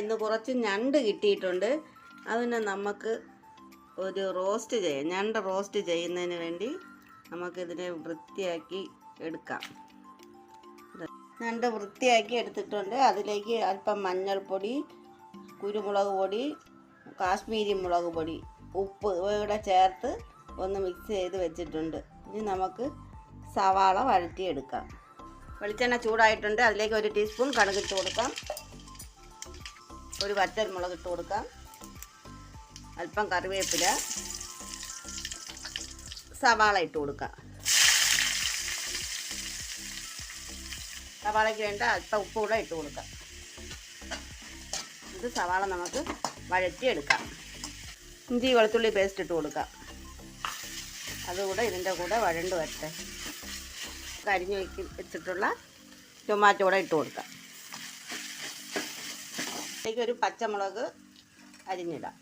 ഇന്ന് കുറച്ച് ഞണ്ട് കിട്ടിയിട്ടുണ്ട്. അതിനെ നമുക്ക് ഒരു റോസ്റ്റ് ചെയ്യാം. ഞണ്ട് റോസ്റ്റ് ചെയ്യുന്നതിന് വേണ്ടി നമുക്കിതിനെ വൃത്തിയാക്കി എടുക്കാം. ഞണ്ട് വൃത്തിയാക്കി എടുത്തിട്ടുണ്ട്. അതിലേക്ക് അല്പം മഞ്ഞൾപ്പൊടി കുരുമുളക് പൊടി കാശ്മീരി മുളക് പൊടി ഉപ്പ് ഇവയുടെ ചേർത്ത് ഒന്ന് മിക്സ് ചെയ്ത് വെച്ചിട്ടുണ്ട്. ഇനി നമുക്ക് സവാള വഴറ്റിയെടുക്കാം. വെളിച്ചെണ്ണ ചൂടായിട്ടുണ്ട്. അതിലേക്ക് ഒരു ടീസ്പൂൺ കടുകിട്ട് കൊടുക്കാം. ഒരു വറ്റൽ മുളക് ഇട്ട് കൊടുക്കാം. അല്പം കറിവേപ്പില. സവാള ഇട്ട് കൊടുക്കാം. സവാളയ്ക്ക് വേണ്ട അല്പം ഉപ്പ് കൂടെ ഇട്ട് കൊടുക്കാം. ഇത് സവാള നമുക്ക് വഴറ്റിയെടുക്കാം. ഇഞ്ചി വെളുത്തുള്ളി പേസ്റ്റ് ഇട്ട് കൊടുക്കാം. അതുകൂടെ ഇതിന്റെ കൂടെ വഴണ്ട് വരട്ടെ. കരിഞ്ഞ് വെക്കി വെച്ചിട്ടുള്ള ടൊമാറ്റോ കൂടെ ഇട്ട് കൊടുക്കാം. അതിലേക്ക് ഒരു പച്ചമുളക് അരിഞ്ഞിടാം.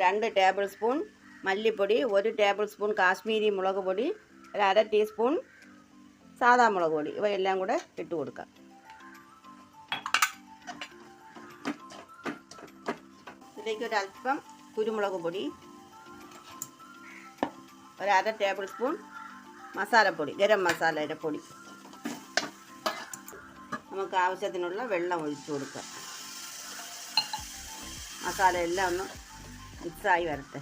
രണ്ട് ടേബിൾ സ്പൂൺ മല്ലിപ്പൊടി ഒരു ടേബിൾ സ്പൂൺ കാശ്മീരി മുളക് പൊടി ഒരു അര ടീസ്പൂൺ സാധാ മുളക് പൊടി. ഇവയെല്ലാം കൂടെ ഇട്ട് കൊടുക്കാം. ഇതിലേക്ക് ഒരു അല്പം കുരുമുളക് പൊടി ഒരു അര ടേബിൾ സ്പൂൺ മസാലപ്പൊടി ഗരം മസാലയുടെ പൊടി. നമുക്ക് ആവശ്യത്തിനുള്ള വെള്ളം ഒഴിച്ചു കൊടുക്കാം മസാല എല്ലാം ഒന്ന് മിക്സായി വരട്ടെ.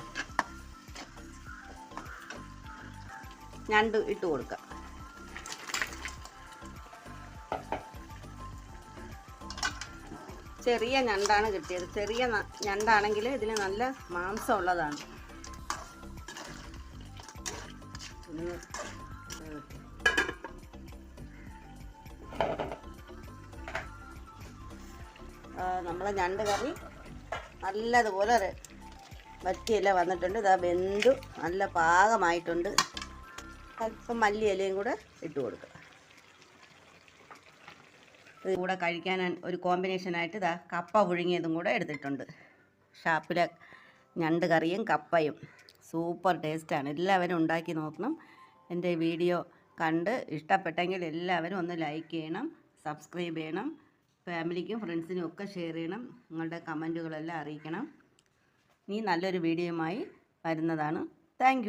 ഞണ്ട് ഇട്ട് കൊടുക്കാം. ചെറിയ ഞണ്ടാണ് കിട്ടിയത്. ചെറിയ ഞണ്ടാണെങ്കിൽ ഇതിൽ നല്ല മാംസം ഉള്ളതാണ്. നമ്മളെ ഞണ്ട് കറി നല്ലതുപോലെ വറ്റിയില വന്നിട്ടുണ്ട്. ഇതാ വെന്തു നല്ല പാകമായിട്ടുണ്ട്. അല്പം മല്ലി ഇലയും കൂടെ ഇട്ട് കൊടുക്കുക. ഇത് കൂടെ കഴിക്കാൻ ഒരു കോമ്പിനേഷനായിട്ട് ഇതാ കപ്പ പുഴുങ്ങിയതും കൂടെ എടുത്തിട്ടുണ്ട്. ഷാപ്പിലെ ഞണ്ട് കറിയും കപ്പയും. സൂപ്പർ ടേസ്റ്റാണ്. എല്ലാവരും ഉണ്ടാക്കി നോക്കണം. എന്റെ വീഡിയോ കണ്ട് ഇഷ്ടപ്പെട്ടെങ്കിൽ എല്ലാവരും ഒന്ന് ലൈക്ക് ചെയ്യണം സബ്സ്ക്രൈബ് ചെയ്യണം. ഫാമിലിക്കും ഫ്രണ്ട്സിനും ഒക്കെ ഷെയർ ചെയ്യണം. നിങ്ങളുടെ കമന്റുകളെല്ലാം അറിയിക്കണം. ഇനി നല്ലൊരു വീഡിയോയുമായി വരുന്നതാണ്. താങ്ക്